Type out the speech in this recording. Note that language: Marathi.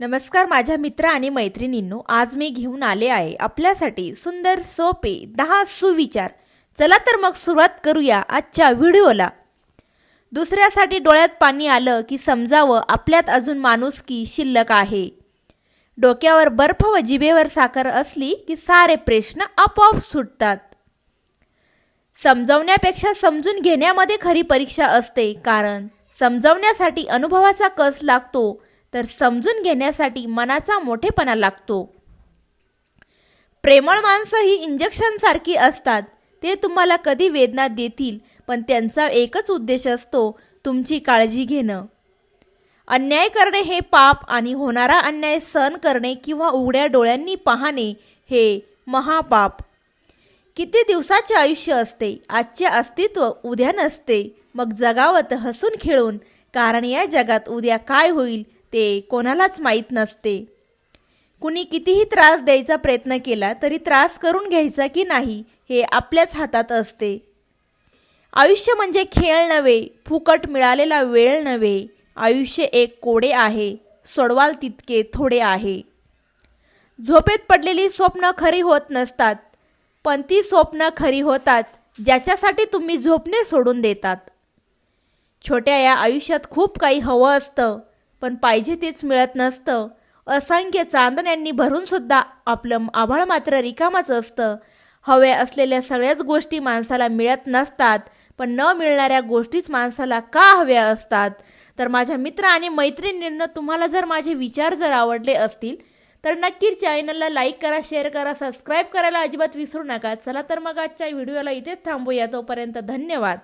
नमस्कार माझ्या मित्र आणि मैत्रिणींनो आज मी घेऊन आले आहे आपल्यासाठी सुंदर सोपे दहा सुविचार. चला तर मग सुरुवात करूया आजच्या व्हिडिओला. दुसऱ्यासाठी डोळ्यात पाणी आलं की समजावं आपल्यात अजून माणुसकी शिल्लक आहे. डोक्यावर बर्फ व जिभेवर साखर असली की सारे प्रश्न आपोआप सुटतात. समजवण्यापेक्षा समजून घेण्यामध्ये खरी परीक्षा असते कारण समजवण्यासाठी अनुभवाचा कस लागतो तर समजून घेण्यासाठी मनाचा मोठेपणा लागतो. प्रेमळ माणसं ही इंजेक्शनसारखी असतात. ते तुम्हाला कधी वेदना देतील पण त्यांचा एकच उद्देश असतो तुमची काळजी घेणं. अन्याय करणे हे पाप आणि होणारा अन्याय सहन करणे किंवा उघड्या डोळ्यांनी पाहणे हे महापाप. किती दिवसाचे आयुष्य असते आजचे अस्तित्व उद्या नसते. मग जगावत हसून खेळून कारण या जगात उद्या काय होईल ते कोणालाच माहीत नसते. कुणी कितीही त्रास द्यायचा प्रयत्न केला तरी त्रास करून घ्यायचा की नाही हे आपल्याच हातात असते. आयुष्य म्हणजे खेळ नव्हे फुकट मिळालेला वेळ नव्हे. आयुष्य एक कोडे आहे सोडवाल तितके थोडे आहे. झोपेत पडलेली स्वप्न खरी होत नसतात पण ती स्वप्न खरी होतात ज्याच्यासाठी तुम्ही झोपणे सोडून देतात. छोट्या या आयुष्यात खूप काही हवं असतं पण पाहिजे तेच मिळत नसतं. असंख्य चांदण्यांनी भरूनसुद्धा आपलं आभाळ मात्र रिकामाचं असतं. हव्या असलेल्या सगळ्याच गोष्टी माणसाला मिळत नसतात पण न मिळणाऱ्या गोष्टीच माणसाला का हव्या असतात? तर माझ्या मित्र आणि मैत्रिणींना तुम्हाला जर माझे विचार जर आवडले असतील तर नक्कीच चॅनलला लाईक करा शेअर करा सबस्क्राईब करायला अजिबात विसरू नका. चला तर मग आजच्या व्हिडिओला इथेच थांबूया. तोपर्यंत धन्यवाद.